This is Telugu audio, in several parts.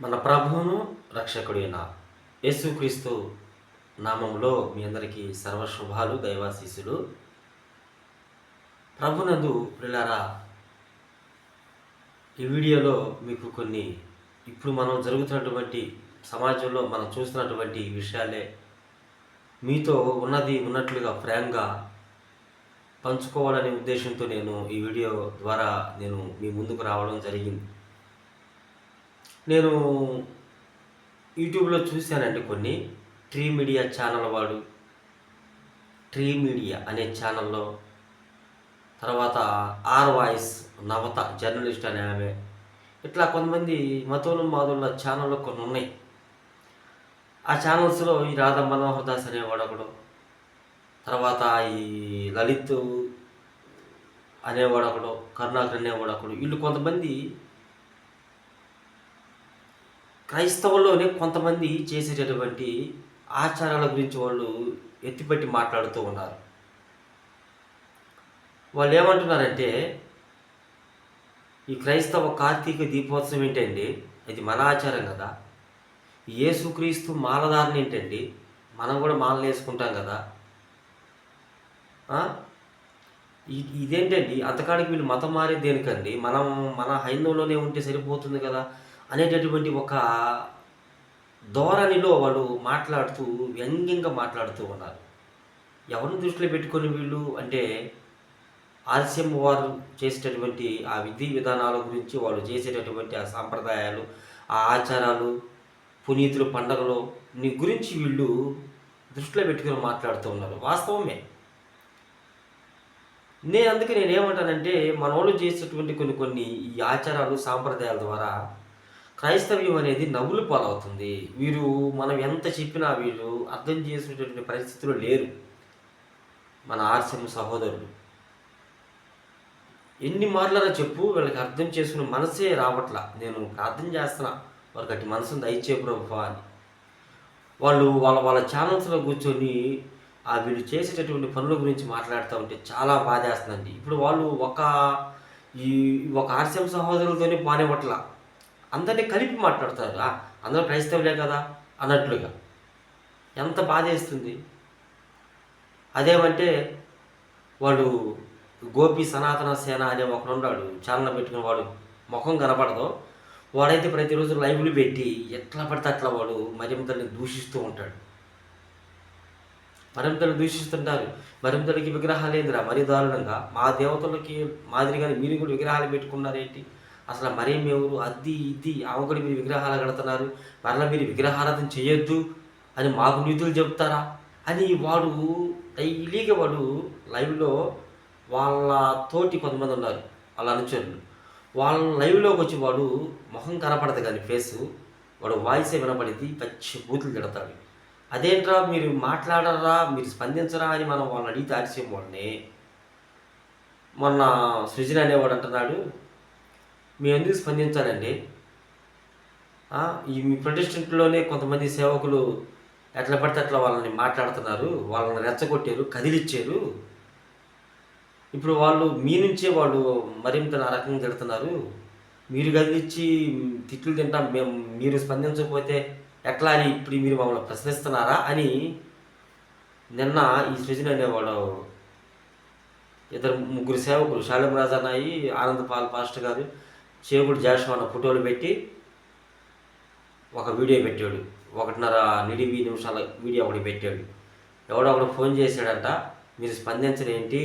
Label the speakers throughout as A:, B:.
A: మన ప్రభువును రక్షకుడైన యేసుక్రీస్తు నామంలో మీ అందరికీ సర్వశుభాలు దైవాశీసులు ప్రభునందు ప్రిలారా ఈ వీడియోలో మీకు కొన్ని ఇప్పుడు మనం జరుగుతున్నటువంటి సమాజంలో మనం చూస్తున్నటువంటి విషయాలే మీతో ఉన్నది ఉన్నట్లుగా ఫ్రాంక్గా పంచుకోవాలనే ఉద్దేశంతో నేను ఈ వీడియో ద్వారా నేను మీ ముందుకు రావడం జరిగింది. నేను యూట్యూబ్లో చూశానండి కొన్ని. ట్రీ మీడియా ఛానల్ వాడు. ట్రీ మీడియా అనే ఛానల్లో తర్వాత ఆర్ వాయిస్ నవత జర్నలిస్ట్ అనే ఆమె. ఇట్లా కొంతమంది మతోలు మాధుల ఛానళ్ళు కొన్ని ఉన్నాయి. ఆ ఛానల్స్లో ఈ రాధా మనోహర్ దాస్ అనేవాడు ఒకడు. తర్వాత ఈ లలిత్ అనేవాడు ఒకడు. కరుణాకర్ అనేవాడు ఒకడు. వీళ్ళు కొంతమంది క్రైస్తవుల్లోనే కొంతమంది చేసేటటువంటి ఆచారాల గురించి వాళ్ళు ఎత్తిపెట్టి మాట్లాడుతూ ఉన్నారు. వాళ్ళు ఏమంటున్నారంటే ఈ క్రైస్తవ కార్తీక దీపోత్సవం ఏంటండి? అది మన ఆచారం కదా. యేసుక్రీస్తు మాలధారణ ఏంటండి? మనం కూడా మాలలు వేసుకుంటాం కదా. ఇదేంటండి? అంతకాడికి వీళ్ళు మతం మారే దేనికండి? మనం మన హైందవులోనే ఉంటే సరిపోతుంది కదా. అనేటటువంటి ఒక ధోరణిలో వాళ్ళు మాట్లాడుతూ వ్యంగ్యంగా మాట్లాడుతూ ఉన్నారు. ఎవరిని దృష్టిలో పెట్టుకొని వీళ్ళు అంటే ఆలస్యం వారు చేసేటటువంటి ఆ విధి విధానాల గురించి వాళ్ళు చేసేటటువంటి ఆ సాంప్రదాయాలు ఆ ఆచారాలు పునీతులు పండగలు నీ గురించి వీళ్ళు దృష్టిలో పెట్టుకుని మాట్లాడుతూ ఉన్నారు. వాస్తవమే. నేను అందుకే నేను ఏమంటానంటే మన వాళ్ళు చేసేటువంటి కొన్ని కొన్ని ఈ ఆచారాలు సాంప్రదాయాల ద్వారా క్రైస్తవ్యం అనేది నవ్వులు పాలవుతుంది. వీరు మనం ఎంత చెప్పినా వీళ్ళు అర్థం చేసుకునేటువంటి పరిస్థితులు లేరు. మన ఆర్సెం సహోదరులు ఎన్ని మార్లైనా చెప్పు వీళ్ళకి అర్థం చేసుకునే మనసే రావట్లా. నేను ప్రార్థన చేస్తున్నా వారికి అటు మనసును దయచే ప్రభు అని. వాళ్ళు వాళ్ళ వాళ్ళ ఛానల్స్లో కూర్చొని ఆ వీళ్ళు చేసేటటువంటి పనుల గురించి మాట్లాడుతూ ఉంటే చాలా బాధేస్తుందండి. ఇప్పుడు వాళ్ళు ఒక ఈ ఒక ఆర్సెం సహోదరులతోనే పానివ్వట్లా అందరినీ కలిపి మాట్లాడతారు. అందరూ క్రైస్తవులే కదా అన్నట్లుగా. ఎంత బాధేస్తుంది అదేమంటే వాడు గోపి సనాతన సేన అనే ఒకడు ఉన్నాడు. ఛానల్ పెట్టుకుని వాడు ముఖం కనపడదు. వాడైతే ప్రతిరోజు లైవ్లు పెట్టి ఎట్లా పడితే అట్లా వాడు మరింతల్ని దూషిస్తూ ఉంటాడు. మరింతలు దూషిస్తుంటారు. మరింతలకి విగ్రహాలు ఏందిరా? మరీ దారుణంగా మా దేవతలకి మాదిరిగానే మీరు కూడా విగ్రహాలు పెట్టుకున్నారేంటి? అసలు మరేం ఎవరు అద్ది ఇది ఆమె మీరు విగ్రహాలు కడుతున్నారు. మరలా మీరు విగ్రహారాధన చేయొద్దు అని మాకు నీతులు చెప్తారా? అని వాడు డైలీగా వాడు లైవ్లో వాళ్ళ తోటి కొంతమంది ఉన్నారు వాళ్ళ అనుచరులు. వాళ్ళ లైవ్లోకి వచ్చి వాడు మొహం కనపడదు కానీ ఫేసు వాడు వాయిసే వినపడింది పచ్చి బూతులు తిడతాడు. అదేంట్రా మీరు మాట్లాడరా మీరు స్పందించరా అని మనం వాళ్ళని అడిగితే ఆరిసేం వాళ్ళని మొన్న సృజన అనేవాడు అంటున్నాడు మేము ఎందుకు స్పందించాలండి. ఈ మీ ప్రొటెస్టెంట్లోనే కొంతమంది సేవకులు ఎట్లా పడితే అట్లా వాళ్ళని మాట్లాడుతున్నారు వాళ్ళని రెచ్చగొట్టారు కదిలిచ్చారు. ఇప్పుడు వాళ్ళు మీ నుంచే వాళ్ళు మరింత నరకంగా రకంగా తిడుతున్నారు. మీరు కదిలిచ్చి తిట్లు తింటాం మేము మీరు స్పందించకపోతే ఎట్లా అని ఇప్పుడు మీరు మమ్మల్ని ప్రశ్నిస్తున్నారా అని నిన్న ఈ సృజన అనేవాడు ఇద్దరు ముగ్గురు సేవకులు శాలం రాజానాయి ఆనంద్ పాల్ పాస్టర్ గారు చేకుడు జాషువా అన్న ఫోటోలు పెట్టి ఒక వీడియో పెట్టాడు. ఒకటిన్నర నిడివి నిమిషాల వీడియో ఒకటి పెట్టాడు. ఎవడో ఒకడు ఫోన్ చేశాడంట మీరు స్పందించడం ఏంటి?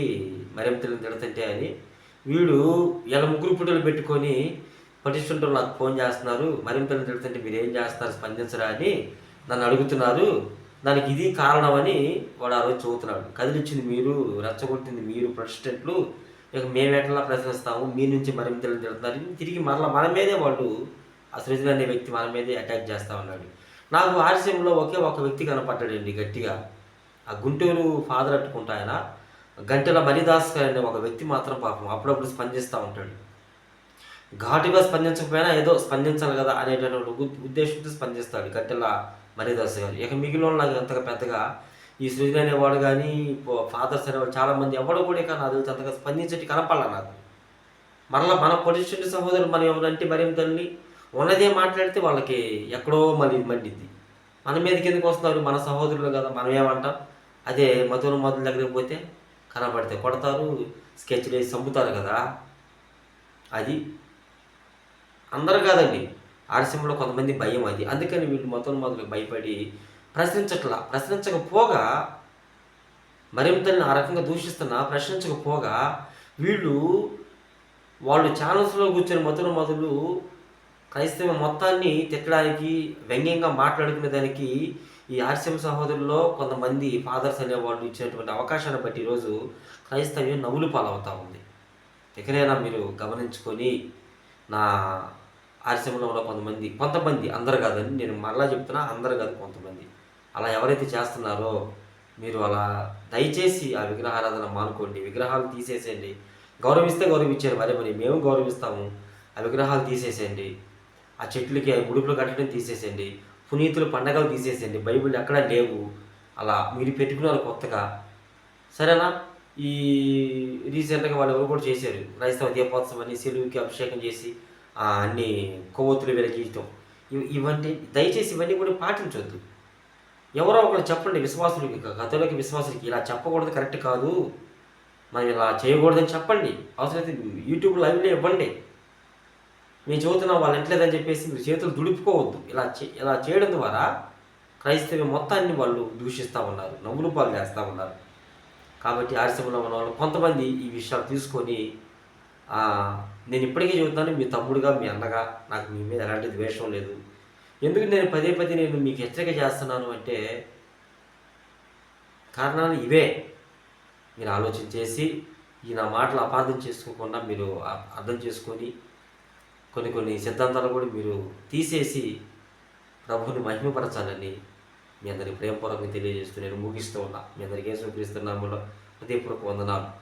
A: మరింతలు తిడుతుంటే అని. వీడు ఇలా ముగ్గురు ఫోటోలు పెట్టుకొని పటిస్తుంటూ నాకు ఫోన్ చేస్తున్నారు. మరింతలు తిడుతుంటే మీరు ఏం చేస్తున్నారు? స్పందించరా అని నన్ను అడుగుతున్నారు. దానికి ఇది కారణమని వాడు ఆ రోజు చదువుతున్నాడు కదిలిచ్చింది మీరు రెచ్చగొట్టింది మీరు ప్రొటెస్టెంట్లు ఇక మేము ఎట్లా ప్రశ్నిస్తాము? మీ నుంచి మరింత తిడుతున్నారు తిరిగి మరలా మన మీదే వాళ్ళు ఆ సృజన అనే వ్యక్తి మన మీదే అటాక్ చేస్తా ఉన్నాడు. నాకు ఆర్సీఎంలో ఒకే ఒక వ్యక్తి కనపడ్డాడండి గట్టిగా. ఆ గుంటూరు ఫాదర్ అట్టుకుంటా ఆయన. గంటల మణిదాస్ అనే ఒక వ్యక్తి మాత్రం పాపం అప్పుడప్పుడు స్పందిస్తూ ఉంటాడు. ఘాటుగా స్పందించకపోయినా ఏదో స్పందించాలి కదా అనేటటువంటి ఉద్దేశంతో స్పందిస్తాడు గంటల మరిదాస్ గారు. ఇక మిగిలిన నాకు అంతగా పెద్దగా ఈ సృజన అనేవాడు కానీ ఫాదర్స్ అనేవాడు చాలామంది ఎవడు కూడా ఇక నాకు తెలిసి అంతగా స్పందించేటి కనపడాల నాకు. మరలా మన పొజిషన్ సహోదరులు మనం ఎవరంటే మరింతల్ని ఉన్నదే మాట్లాడితే వాళ్ళకి ఎక్కడో మళ్ళీ మండిద్ది. మన మీదకి ఎందుకు వస్తున్నారు మన సహోదరులు కదా మనం ఏమంటాం? అదే మధుర మధుల దగ్గరికి పోతే కనబడితే కొడతారు స్కెచ్లు వేసి చంపుతారు కదా. అది అందరు కాదండి. ఆర్సీఎంలో కొంతమంది భయం అది. అందుకని వీళ్ళు మొత్తం మొదలు భయపడి ప్రశ్నించట్లా. ప్రశ్నించకపోగా మరింతల్ని ఆ రకంగా దూషిస్తున్నా ప్రశ్నించకపోగా వీళ్ళు వాళ్ళు ఛానల్స్లో కూర్చొని మధుర మధులు క్రైస్తవ మొత్తాన్ని తిట్టడానికి వ్యంగ్యంగా మాట్లాడుకునే దానికి ఈ ఆర్సిఎం సహోదరుల్లో కొంతమంది ఫాదర్స్ అనేవాళ్ళు ఇచ్చినటువంటి అవకాశాన్ని బట్టి ఈరోజు క్రైస్తవ్యం నవ్వులు పాలవుతూ ఉంది. ఎక్కడైనా మీరు గమనించుకొని నా ఆర్సిఎంలో ఉన్న కొంతమంది కొంతమంది అందరు కాదని నేను మరలా చెప్తున్నా అందరు కాదు కొంతమంది. అలా ఎవరైతే చేస్తున్నారో మీరు అలా దయచేసి ఆ విగ్రహారాధన మానుకోండి. విగ్రహాలు తీసేసేయండి. గౌరవిస్తే గౌరవించారు మరి మరి మేము గౌరవిస్తాము. ఆ విగ్రహాలు తీసేసేయండి. ఆ చెట్లకి ఆ ఉడుపులు కట్టడం తీసేసేయండి. పునీతులు పండగలు తీసేసేయండి. బైబిల్ ఎక్కడ లేవు. అలా మీరు పెట్టుకున్నారు కొత్తగా. సరేనా? ఈ రీసెంట్గా వాళ్ళు ఎవరు కూడా చేశారు. క్రైస్తవ దీపోత్సవం అని సెలువుకి అభిషేకం చేసి అన్ని కొవ్వొత్తులు వెలిగించడం ఇవన్నీ దయచేసి ఇవన్నీ కూడా పాటించొద్దు. ఎవరో ఒకరు చెప్పండి విశ్వాసులకి గతంలోకి విశ్వాసులకి ఇలా చెప్పకూడదు కరెక్ట్ కాదు. మనం ఇలా చేయకూడదని చెప్పండి. అవసరమైతే యూట్యూబ్ లైవ్లో ఇవ్వండి. మీ చదువుతున్న వాళ్ళు ఎంటలేదని చెప్పేసి మీరు చేతులు దుడుపుకోవద్దు. ఇలా చే ఇలా చేయడం ద్వారా క్రైస్తవ్యం మొత్తాన్ని వాళ్ళు దూషిస్తూ ఉన్నారు నవ్వులు పాలు చేస్తూ ఉన్నారు. కాబట్టి ఆర్సీఎంలో ఉన్న వాళ్ళు కొంతమంది ఈ విషయాలు తీసుకొని నేను ఇప్పటికీ చెబుతున్నాను మీ తమ్ముడుగా మీ అన్నగా నాకు మీ మీద ఎలాంటి ద్వేషం లేదు. ఎందుకు నేను పదే పదే నేను మీకు హెచ్చరిక చేస్తున్నాను అంటే కారణాలు ఇవే. మీరు ఆలోచన చేసి ఈ నా మాటలు అపార్థం చేసుకోకుండా మీరు అర్థం చేసుకొని కొన్ని కొన్ని సిద్ధాంతాలు కూడా మీరు తీసేసి ప్రభువుని మహిమపరచాలని మీ అందరికి ప్రేమపూర్వకంగా తెలియజేస్తూ నేను ముగిస్తూ ఉన్నా. మీ అందరికీ ఏసుక్రీస్తున్నాములో హృదయపూర్వక వందనాలు.